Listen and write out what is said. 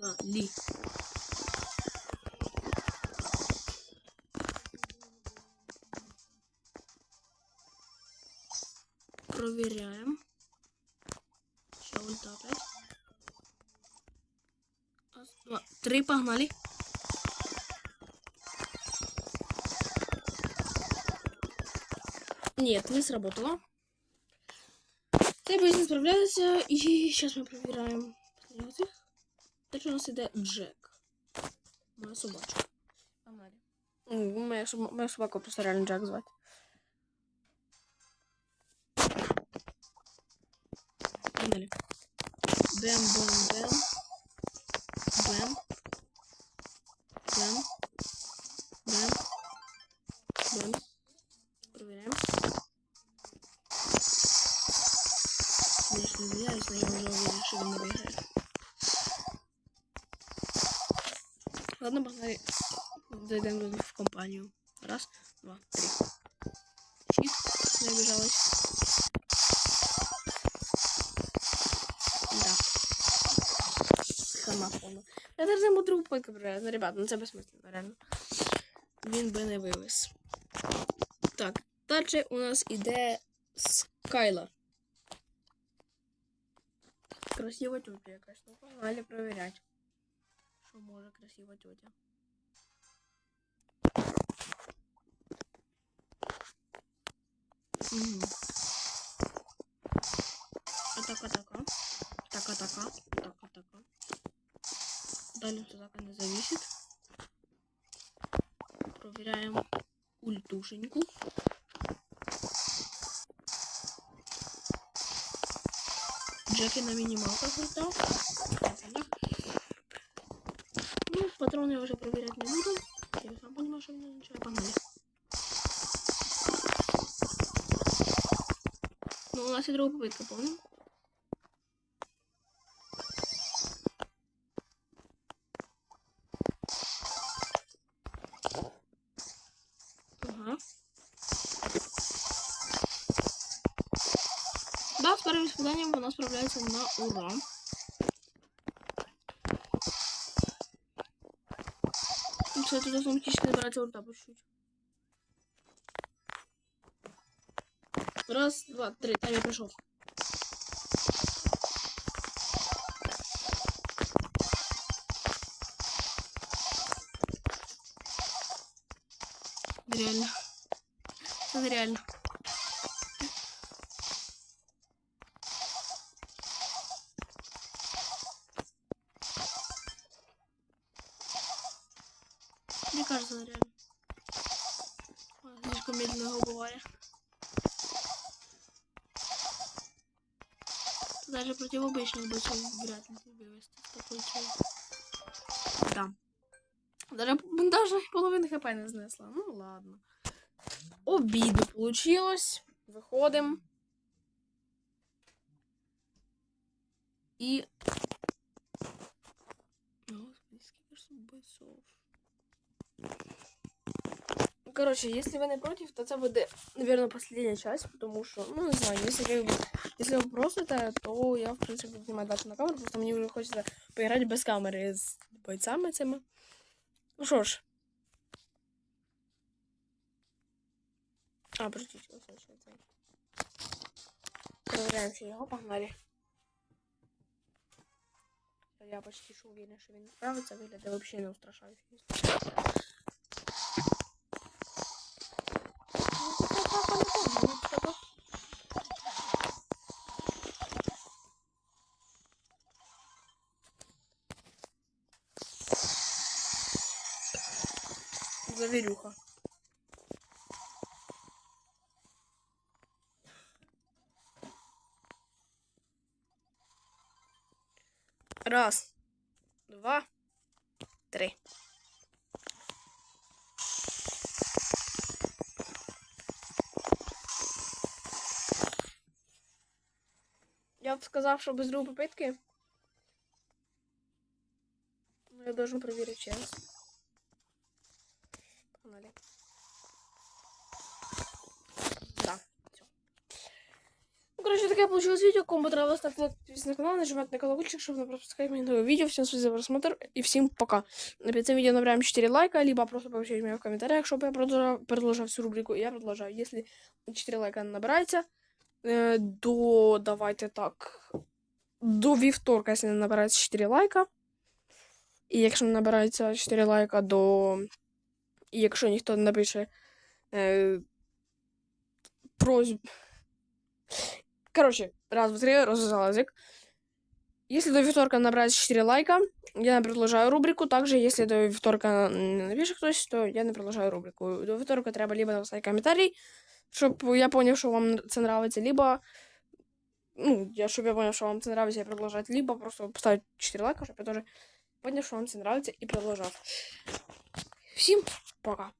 Погнали. Проверяем. Ще ульта опять. Раз, два, три, погнали. Нет, не сработало. Боец не справляется. И сейчас мы проверяем. последних. Дальше у нас іде Джек. Моя собачка. М, Моя, моя собака просто реально Джек звати. Погнали. Бэм, бэм, бэм. Бэм. Бэм. Бэм. Бэм. Проверяем. Конечно, извиняюсь, но я уже уверен, что не. Ладно, погнали. Зайдем до них в компанию. Раз, два, три. Щит. Не обижалась. Да. Сама поняла. Я зараз йому другу попитку проверяю. Ну, ребят, ну це безсмислено, реально. Він би не вивез. Так, далі у нас іде Скайлер. Красива тетя якась. Ну, погнали проверять. Що може красива тетя. Мгм. Атака, атака. Атака, атака. Атака, атака. Далее от атака не зависит. Проверяем ультушеньку. Джеки на минималках летал. Патроны я уже проверять не буду. Я сам понимаю, что мне ничего. Погнали. Ну, у нас и другая попытка, помним? Ага. Да, с первым испытанием она справляется на ура. И, Кстати, тут автоматически набирается урта по чуть-чуть. Раз, два, три. Таймер пошел. Реально. Это реально. Мне кажется, это реально. А, Слишком медленно его бывает. Даже против обычных бойцов вряд ли тебе вывести такой человек. Да. Даже, даже половину хп не знесла. Ну ладно. Обіду получилось. Виходимо. І. Господи, скільки ж тут бойцов. Короче, если вы не против, то это будет, наверное, последняя часть, потому что, ну, не знаю, если вы, если вы просите, то я, в принципе, буду снимать дальше на камеру, просто мне уже хочется поиграть без камеры с бойцами цими. Ну що ж. А, подождите, ось ось ось цей. Проверяємо, чи його погнали. Я почти що уверен, що він справиться, виглядає взагалі не устрашаюче. Заверюха. Раз, два, три. Я б сказав, що без другої попитки. Ну, я должен проверить ще раз. Погнали. Да, все. Ну, короче, такое получилось видео. Кому понравилось, ставьте лайк, подписывайтесь на канал, нажимайте на колокольчик, чтобы не пропускать мои новые видео. Всем спасибо за просмотр и всем пока. На этим видео набираем 4 лайка, либо просто пообщайтесь меня в комментариях, чтобы я продолжал, продолжал всю рубрику. И я продолжаю. Если 4 лайка набирається, е, до, давайте так, до вівторка, якщо не набирається 4 лайка. І якщо не набирається 4 лайка до... І якщо ніхто не напише е, просьб... Короче, раз, два, три, развязал язык. Если до вторника набрать 4 лайка, я не продолжаю рубрику. Также, если до вторника не напише хтось, то я не продолжаю рубрику. До вторника треба либо написати коментарій, щоб я поняв, що вам це нравиться, либо ну, я, щоб я понял, що вам це нравится, і продовжати, либо просто поставити 4 лайка, щоб я теж поняв, що вам це нравится, і продовжав. Всім пока.